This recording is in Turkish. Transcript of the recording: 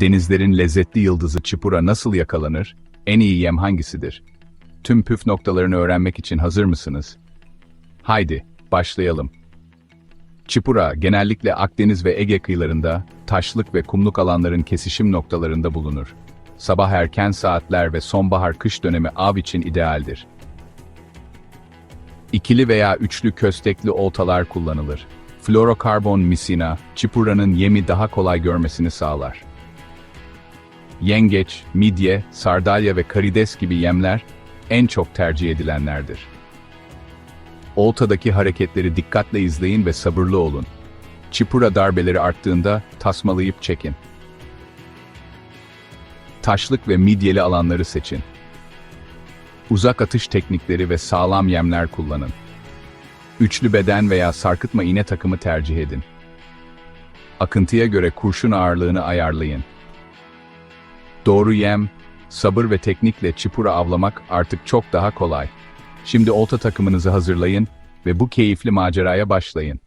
Denizlerin lezzetli yıldızı çipura nasıl yakalanır? En iyi yem hangisidir? Tüm püf noktalarını öğrenmek için hazır mısınız? Haydi, başlayalım. Çipura genellikle Akdeniz ve Ege kıyılarında, taşlık ve kumluk alanların kesişim noktalarında bulunur. Sabah erken saatler ve sonbahar-kış dönemi av için idealdir. İkili veya üçlü köstekli oltalar kullanılır. Florokarbon misina, çipuranın yemi daha kolay görmesini sağlar. Yengeç, midye, sardalya ve karides gibi yemler en çok tercih edilenlerdir. Oltadaki hareketleri dikkatle izleyin ve sabırlı olun. Çipura darbeleri arttığında tasmalayıp çekin. Taşlık ve midyeli alanları seçin. Uzak atış teknikleri ve sağlam yemler kullanın. Üçlü beden veya sarkıtma iğne takımı tercih edin. Akıntıya göre kurşun ağırlığını ayarlayın. Doğru yem, sabır ve teknikle çipura avlamak artık çok daha kolay. Şimdi olta takımınızı hazırlayın ve bu keyifli maceraya başlayın.